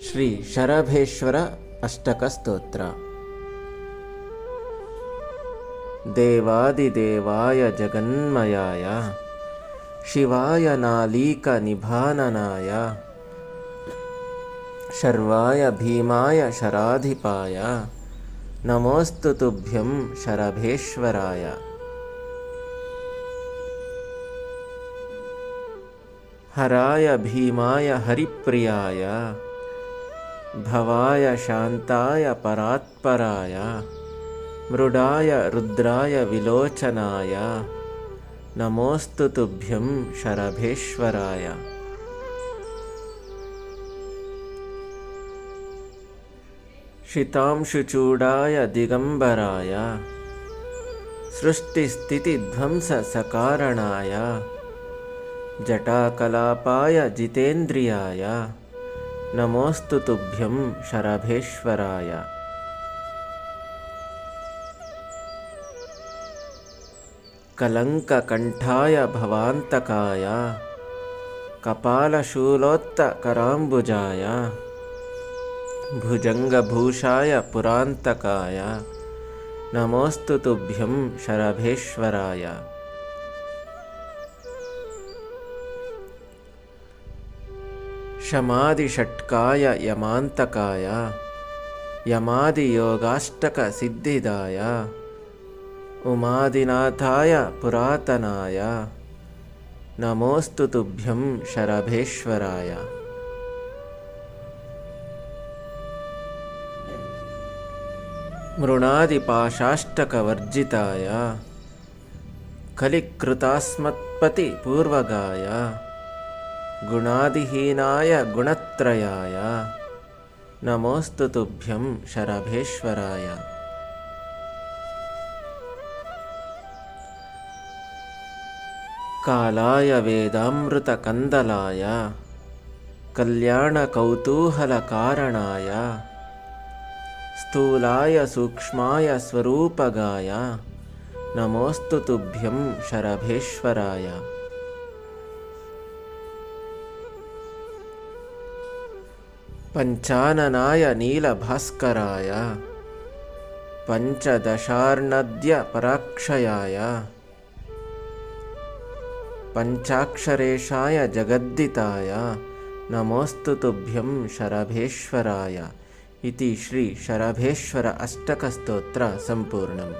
श्रीशरभेश्वर अष्टकस्तोत्र। देवादिदेवाय जगन्मयाय शिवाय नालीकनिभाननाय शर्वाय भीमाय शराधिपाय नमोऽस्तु तुभ्यं शरभेश्वराय। हराय भीमाय हरिप्रियाय भवाय शान्ताय परात्पराय मृडाय रुद्राय विलोचनाय नमोऽस्तु तुभ्यं शरभेश्वराय। शितांशुचूडाय दिगम्बराय सृष्टिस्थितिध्वंससकारणाय जटाकलापाय जितेन्द्रियाय नमोऽस्तु तुभ्यं शरभेश्वराय। कलङ्ककण्ठाय भवान्तकाय कपालशूलोत्तकराम्बुजाय भुजङ्गभूषाय पुरान्तकाय नमोऽस्तु तुभ्यं शरभेश्वराय शमादिषट्काय यमान्तकाय यमादियोगाष्टकसिद्धिदाय उमादिनाथाय पुरातनाय नमोऽस्तु तुभ्यं शरभेश्वराय। मृणादिपाशाष्टकवर्जिताय कलिकृतास्मत्पतिपूर्वगाय गुणादिहीनाय गुणत्रयाय। नमोऽस्तु तुभ्यं शरभेश्वराय। कालाय वेदामृतकन्दलाय। कल्याणकौतूहलकारणाय। स्थूलाय सूक्ष्माय स्वरूपगाय। नमोऽस्तु तुभ्यं शरभेश्वराय पञ्चाननाय नीलभास्कराय पञ्चदशार्णद्यपराक्षयाय पञ्चाक्षरेशाय जगद्दिताय नमोऽस्तु तुभ्यं शरभेश्वराय इति श्रीशरभेश्वर अष्टकस्तोत्र सम्पूर्णम्